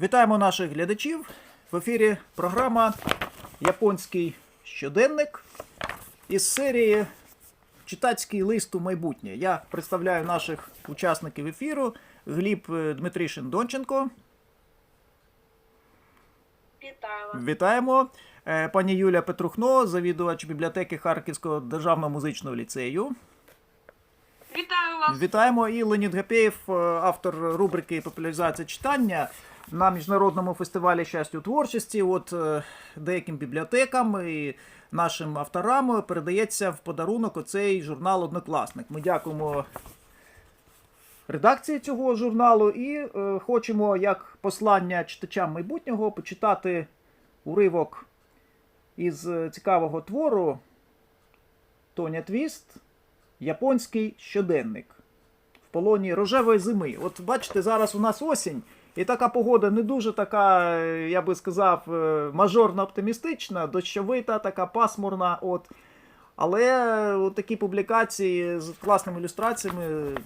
Вітаємо наших глядачів. В ефірі програма Японський щоденник із серії Читацький лист у майбутнє. Я представляю наших учасників ефіру Гліб е, Дмитришин Донченко. Вітаю. Вітаємо. Е, Пані Юля Петрухно, завідувач бібліотеки Харківського державного музичного ліцею. Вітаю вас. Вітаємо і Леонід Гапєєв, е, автор рубрики Популяризація читання на міжнародному фестивалі щастя у творчості. От е, деяким бібліотекам і нашим авторам передається в подарунок оцей журнал Однокласник. Ми дякуємо редакції цього журналу і е, хочемо, як послання читачам майбутнього, почитати уривок із е, цікавого твору Тоня Твіст. Японський щоденник в полоні рожевої зими. От бачите, зараз у нас осінь, і така погода не дуже така, я би сказав, е, мажорно оптимістична, дощовита, така пасмурна. От. Але е, от такі публікації з класними ілюстраціями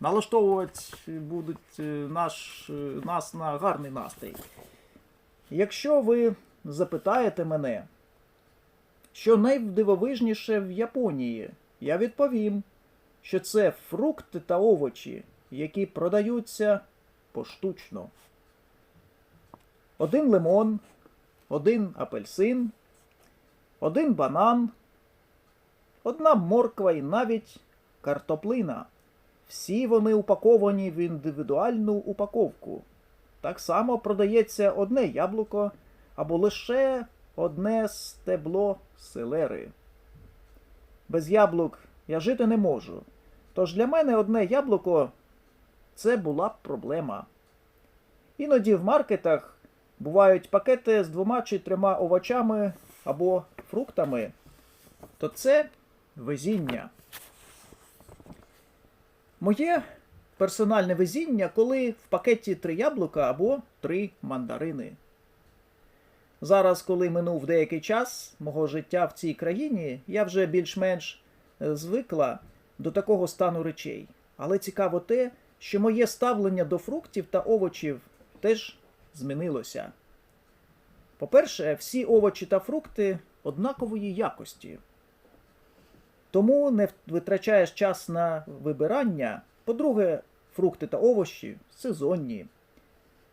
налаштовувати будуть е, наш, нас на гарний настрій. Якщо ви запитаєте мене, що найдивовижніше в Японії, я відповім, що це фрукти та овочі, які продаються поштучно. Один лимон, один апельсин, один банан, одна морква і навіть картоплина. Всі вони упаковані в індивідуальну упаковку. Так само продається одне яблуко або лише одне стебло селери. Без яблук я жити не можу. Тож для мене одне яблуко це була б проблема. Іноді в маркетах бувають пакети з двома чи трьома овочами або фруктами, то це везіння. Моє персональне везіння, коли в пакеті три яблука або три мандарини. Зараз, коли минув деякий час мого життя в цій країні, я вже більш-менш е, звикла до такого стану речей. Але цікаво те, що моє ставлення до фруктів та овочів теж змінилося. По-перше, всі овочі та фрукти однакової якості. Тому не витрачаєш час на вибирання. По-друге, фрукти та овочі сезонні.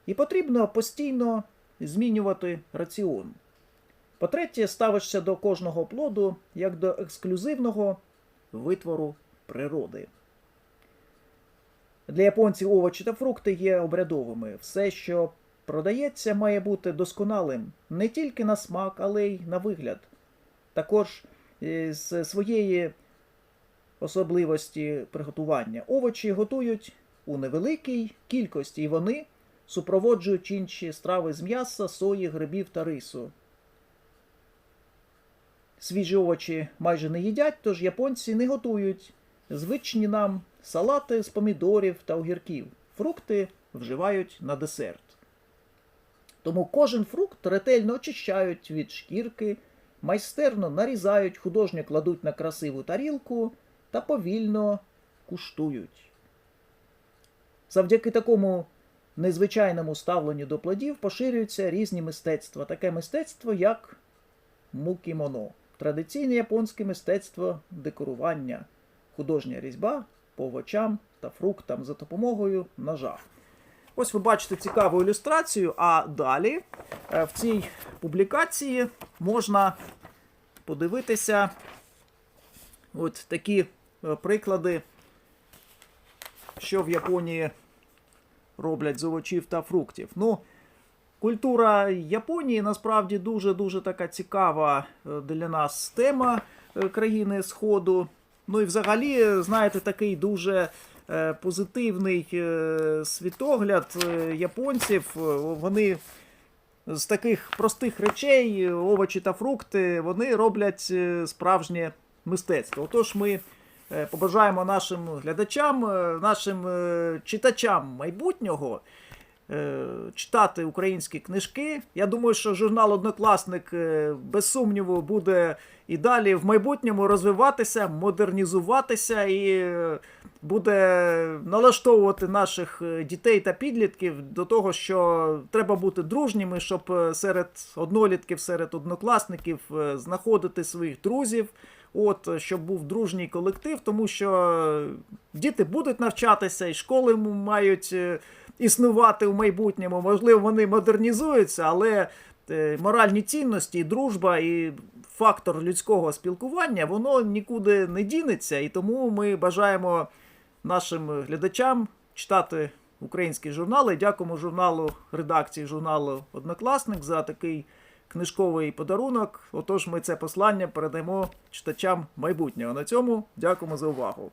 І потрібно постійно змінювати раціон. По-третє, ставишся до кожного плоду як до ексклюзивного витвору природи. Для японців овочі та фрукти є обрядовими. Все, що продається, має бути досконалим не тільки на смак, але й на вигляд. Також е, з своєї особливості приготування овочі готують у невеликій кількості, і вони супроводжують інші страви з м'яса, сої, грибів та рису. Свіжі овочі майже не їдять, тож японці не готують звичні нам салати з помідорів та огірків. Фрукти вживають на десерт. Тому кожен фрукт ретельно очищають від шкірки, майстерно нарізають, художньо кладуть на красиву тарілку та повільно куштують. Завдяки такому незвичайному ставленню до плодів поширюються різні мистецтва. Таке мистецтво, як мукімоно, традиційне японське мистецтво декорування, художня різьба по овочам та фруктам за допомогою ножа. Ось ви бачите цікаву ілюстрацію, а далі е, в цій публікації можна подивитися от такі е, приклади, що в Японії роблять з овочів та фруктів. Ну, культура Японії насправді дуже-дуже така цікава е, для нас тема країни Сходу. Ну і взагалі, знаєте, такий дуже е, позитивний е, світогляд е, японців. Вони з таких простих речей, овочі та фрукти, вони роблять справжнє мистецтво. Отож, ми побажаємо нашим глядачам, нашим читачам майбутнього читати українські книжки. Я думаю, що журнал Однокласник е, без сумніву буде і далі в майбутньому розвиватися, модернізуватися і е, буде налаштовувати наших е, дітей та підлітків до того, що треба бути дружніми, щоб е, серед однолітків, серед однокласників е, знаходити своїх друзів. От, е, щоб був дружній колектив, тому що е, діти будуть навчатися, і школи мають е, існувати в майбутньому. Можливо, вони модернізуються, але е, моральні цінності, і дружба і фактор людського спілкування воно нікуди не дінеться. І тому ми бажаємо нашим глядачам читати українські журнали. Дякуємо журналу редакції журналу Однокласник за такий книжковий подарунок. Отож, ми це послання передаємо читачам майбутнього. На цьому дякуємо за увагу.